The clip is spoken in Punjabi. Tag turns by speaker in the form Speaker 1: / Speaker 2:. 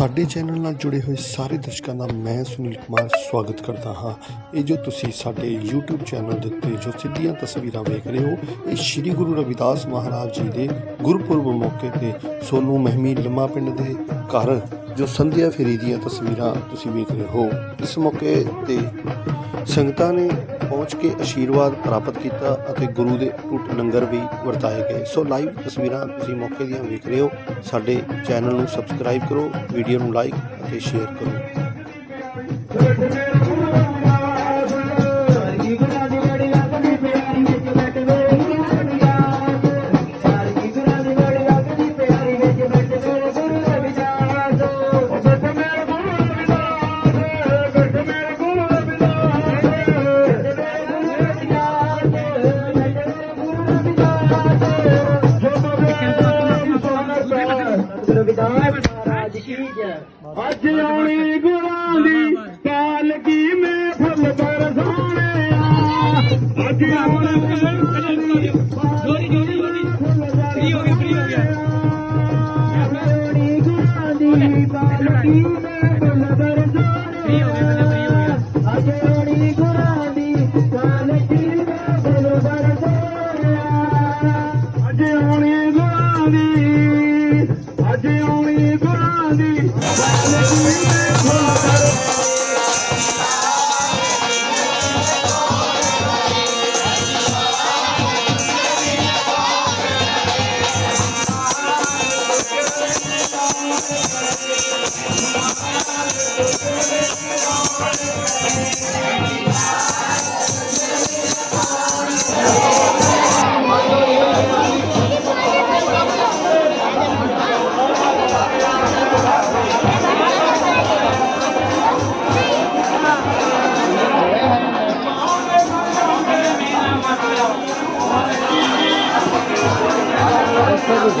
Speaker 1: ਸਾਡੇ ਚੈਨਲ ਨਾਲ ਜੁੜੇ ਹੋਏ ਸਾਰੇ ਦਰਸ਼ਕਾਂ ਦਾ ਮੈਂ ਸੁਨੀਲ ਕੁਮਾਰ ਸਵਾਗਤ ਕਰਦਾ ਹਾਂ। ਇਹ ਜੋ ਤੁਸੀਂ ਸਾਡੇ YouTube ਚੈਨਲ ਦੇ ਉੱਤੇ ਜੋ ਸਿੱਧੀਆਂ ਤਸਵੀਰਾਂ ਵੇਖ ਰਹੇ ਹੋ, ਇਹ ਸ੍ਰੀ ਗੁਰੂ ਰਵਿਦਾਸ ਮਹਾਰਾਜ ਜੀ ਦੇ ਗੁਰਪੁਰਬ ਮੌਕੇ ਤੇ ਸੋਨੂ ਮਹਿਮੀ ਲੰਮਾ ਪਿੰਡ ਦੇ ਘਰ ਜੋ ਸੰਧਿਆ ਫੇਰੀ ਦੀਆਂ ਤਸਵੀਰਾਂ ਤੁਸੀਂ ਵੇਖ ਰਹੇ ਹੋ। ਇਸ ਮੌਕੇ ਤੇ ਸੰਗਤਾਂ ਨੇ ਪਹੁੰਚ ਕੇ ਆਸ਼ੀਰਵਾਦ ਪ੍ਰਾਪਤ ਕੀਤਾ ਅਤੇ ਗੁਰੂ ਦੇ ਟੁੱਟ ਲੰਗਰ ਵੀ ਵਰਤਾਏ ਗਏ। ਸੋ ਲਾਈਵ ਤਸਵੀਰਾਂ ਤੁਸੀਂ ਮੌਕੇ ਦੀਆਂ ਵੇਖ ਰਹੇ ਹੋ। ਸਾਡੇ ਚੈਨਲ ਨੂੰ ਸਬਸਕ੍ਰਾਈਬ ਕਰੋ ਵੀਡੀਓ ਨੂੰ ਲਾਈਕ ਅਤੇ ਸ਼ੇਅਰ ਕਰੋ।
Speaker 2: اڄ گراڻي پالڪي ۾ سوني اڄ Yeah. ছোট